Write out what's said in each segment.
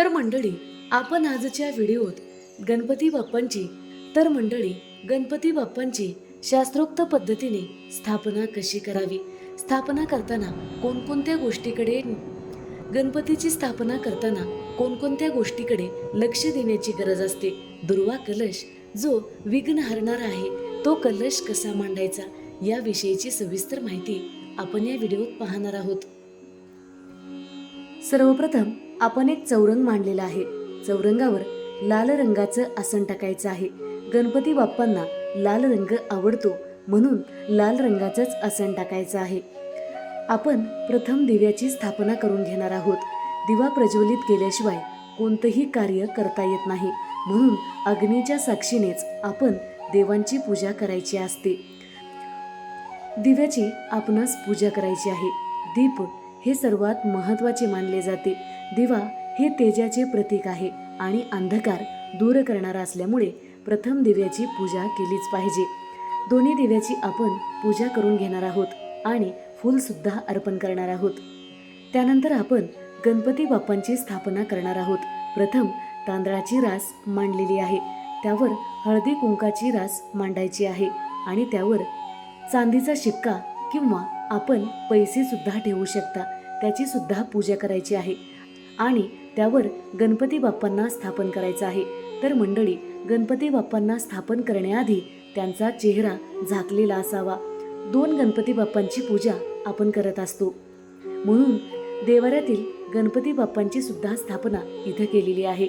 तर मंडळी आपण आजच्या व्हिडिओत गणपती बाप्पांची तर मंडळी गणपती बाप्पांची शास्त्रोक्त पद्धतीने स्थापना कशी करावी? स्थापना करताना कोणकोणत्या गोष्टीकडे गणपतीची स्थापना करताना कोणकोणत्या गोष्टीकडे लक्ष देण्याची गरज असते? दुर्वा कलश जो विघ्न हरणार आहे तो कलश कसा मांडायचा? याविषयीची सविस्तर माहिती आपण या व्हिडिओत पाहणार आहोत. सर्वप्रथम आपण एक चौरंग मांडलेला आहे. चौरंगावर लाल रंगाचं आसन टाकायचं आहे. गणपती बाप्पांना लाल रंग आवडतो म्हणून लाल रंगाचंच आसन टाकायचं आहे. आपण प्रथम दिव्याची स्थापना करून घेणार आहोत. दिवा प्रज्वलित केल्याशिवाय कोणतंही कार्य करता येत नाही. म्हणून अग्नीच्या साक्षीनेच आपण देवांची पूजा करायची असते. दिव्याची आपणास पूजा करायची आहे. दीप हे सर्वात महत्त्वाचे मानले जाते. दिवा हे तेजाचे प्रतीक आहे आणि अंधकार दूर करणारा असल्यामुळे प्रथम दिव्याची पूजा केलीच पाहिजे. दोन्ही दिव्याची आपण पूजा करून घेणार आहोत आणि फूलसुद्धा अर्पण करणार आहोत. त्यानंतर आपण गणपती बाप्पांची स्थापना करणार आहोत. प्रथम तांदळाची रास मांडलेली आहे. त्यावर हळदी कुंकाची रास मांडायची आहे आणि त्यावर चांदीचा शिक्का किंवा आपण पैसेसुद्धा ठेवू शकता. त्याची सुद्धा पूजा करायची आहे. आणि त्यावर गणपती बाप्पांना स्थापन करायचं आहे. तर मंडळी गणपती बाप्पांना स्थापन करण्याआधी त्यांचा चेहरा झाकलेला असावा. दोन गणपती बाप्पांची पूजा आपण करत असतो. म्हणून देवाऱ्यातील गणपती बाप्पांची सुद्धा स्थापना इथं केलेली आहे.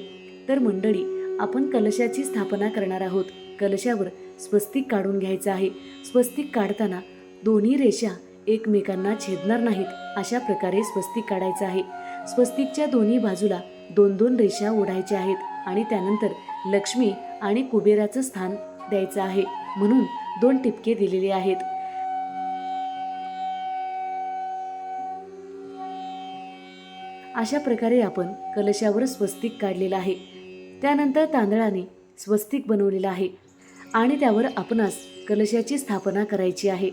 तर मंडळी आपण कलशाची स्थापना करणार आहोत. कलशावर स्वस्तिक काढून घ्यायचं आहे. स्वस्तिक काढताना दोन्ही रेषा एकमेकांना छेदणार नाहीत अशा प्रकारे स्वस्तिक काढायचं आहे. स्वस्तिकच्या दोन्ही बाजूला दोन दोन रेषा ओढायच्या आहेत आणि त्यानंतर लक्ष्मी आणि कुबेराचं स्थान द्यायचं आहे म्हणून दोन टिपके दिलेले आहेत. अशा प्रकारे आपण कलशावर स्वस्तिक काढलेलं आहे. त्यानंतर तांदळाने स्वस्तिक बनवलेलं आहे आणि त्यावर आपणास कलशाची स्थापना करायची आहे.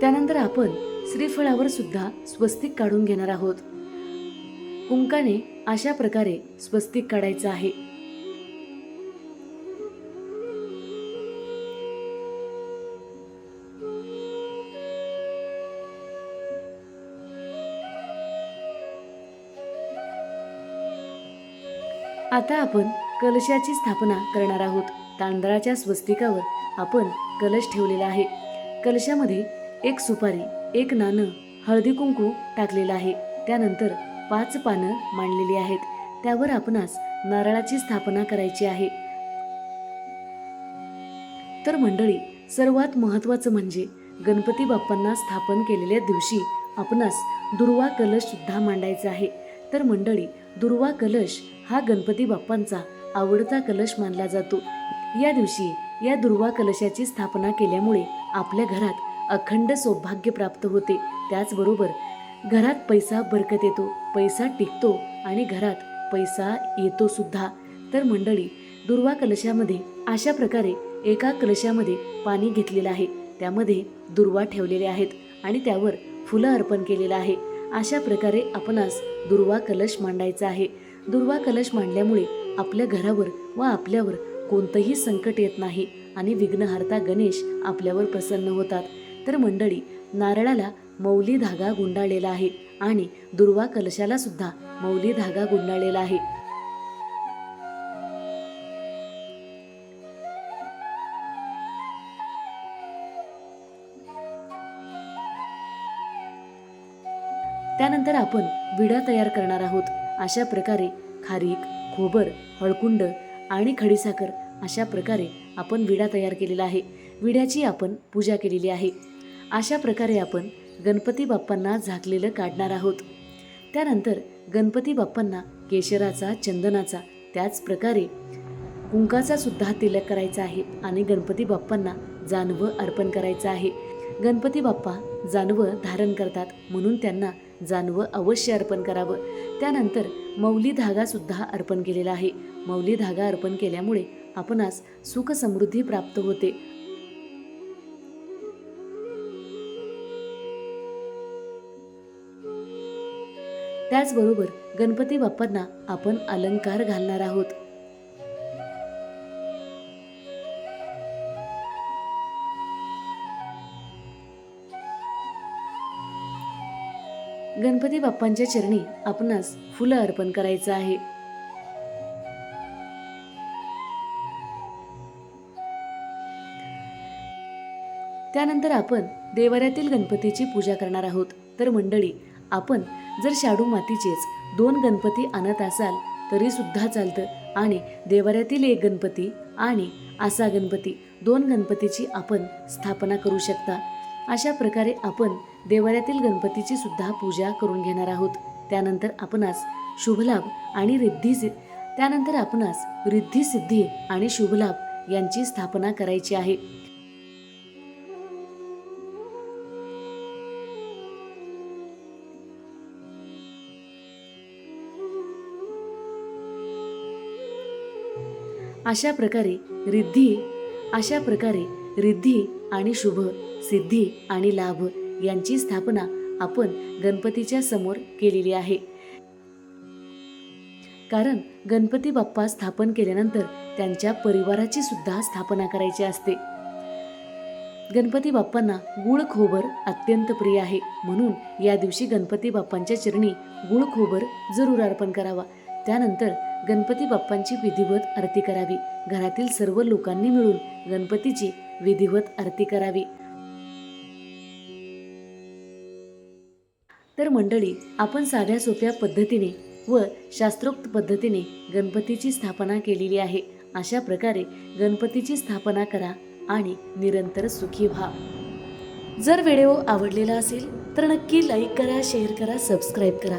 त्यानंतर आपण श्रीफळावर सुद्धा स्वस्तिक काढून घेणार आहोत. कुंकाने अशा प्रकारे स्वस्तिक काढायचं आहे. आता आपण कलशाची स्थापना करणार आहोत. तांदळाच्या स्वस्तिकावर आपण कलश ठेवलेला आहे. कलशामध्ये एक सुपारी एक नाणं हळदी कुंकू टाकलेलं आहे. त्यानंतर पाच पानं मांडलेली आहेत. त्यावर आपणास नारळाची स्थापना करायची आहे. तर मंडळी सर्वात महत्त्वाचं म्हणजे गणपती बाप्पांना स्थापन केलेल्या दिवशी आपणास दुर्वा कलश सुद्धा मांडायचा आहे. तर मंडळी दुर्वा कलश हा गणपती बाप्पांचा आवडता कलश मानला जातो. या दिवशी या दुर्वा कलशाची स्थापना केल्यामुळे आपल्या घरात अखंड सौभाग्य प्राप्त होते. त्याचबरोबर घरात पैसा बरकत येतो पैसा टिकतो आणि घरात पैसा येतो सुद्धा. तर मंडळी दुर्वा कलशामध्ये अशा प्रकारे एका कलशामध्ये पाणी घेतलेलं आहे. त्यामध्ये दुर्वा ठेवलेले आहेत आणि त्यावर फुलं अर्पण केलेलं आहे. अशा प्रकारे आपणास दुर्वा कलश मांडायचा आहे. दुर्वा कलश मांडल्यामुळे आपल्या घरावर व आपल्यावर कोणतंही संकट येत नाही आणि विघ्नहर्ता गणेश आपल्यावर प्रसन्न होतात. तर मंडळी नारळाला मौली धागा गुंडाळलेला आहे आणि दुर्वा कलशाला सुद्धा मौली धागा गुंडाळलेला आहे. त्यानंतर आपण विडा तयार करणार आहोत. अशा प्रकारे खारीक खोबर हळकुंड आणि खडीसाखर अशा प्रकारे आपण विडा तयार केलेला आहे. विड्याची आपण पूजा केलेली आहे. अशा प्रकारे आपण गणपती बाप्पांना झाकलेलं काढणार आहोत. त्यानंतर गणपती बाप्पांना केशराचा चंदनाचा त्याच प्रकारे कुंकाचा सुद्धा तिलक करायचा आहे आणि गणपती बाप्पांना जानवं अर्पण करायचं आहे. गणपती बाप्पा जानवं धारण करतात म्हणून त्यांना जानवं अवश्य अर्पण करावं. त्यानंतर मौली धागासुद्धा अर्पण केलेला आहे. मौली धागा अर्पण केल्यामुळे आपणास सुख समृद्धी प्राप्त होते. त्याचबरोबर गणपती बाप्पांना आपण अलंकार घालणार आहोत. गणपती बाप्पांच्या चरणी आपणास फुलं अर्पण करायचं आहे. त्यानंतर आपण देवाऱ्यातील गणपतीची पूजा करणार आहोत. तर मंडळी आपण जर शाडू मातीचेच दोन गणपती आणत असाल तरी सुद्धा चालतं. आणि देवाऱ्यातील एक गणपती आणि असा गणपती दोन गणपतीची आपण स्थापना करू शकता. अशा प्रकारे आपण देवाऱ्यातील गणपतीची सुद्धा पूजा करून घेणार आहोत. त्यानंतर आपणास शुभलाभ आणि रिद्धी त्यानंतर आपणास रिद्धी सिद्धी आणि शुभलाभ यांची स्थापना करायची आहे. अशा प्रकारे रिद्धी अशा प्रकारे रिद्धी आणि शुभ सिद्धी आणि लाभ यांची स्थापना आपण गणपतीच्या समोर केलेली आहे. कारण गणपती बाप्पा स्थापन केल्यानंतर त्यांच्या परिवाराची सुद्धा स्थापना करायची असते. गणपती बाप्पांना गुळ खोबर अत्यंत प्रिय आहे. म्हणून या दिवशी गणपती बाप्पांच्या चरणी गुळ खोबर जरूर अर्पण करावा. त्यानंतर गणपती बाप्पांची विधिवत आरती करावी. घरातील सर्व लोकांनी मिळून गणपतीची विधिवत आरती करावी. तर मंडळी आपण साध्या सोप्या पद्धतीने व शास्त्रोक्त पद्धतीने गणपतीची स्थापना केलेली आहे. अशा प्रकारे गणपतीची स्थापना करा आणि निरंतर सुखी व्हा. जर व्हिडिओ आवडलेला असेल तर नक्की लाईक करा शेअर करा सबस्क्राईब करा.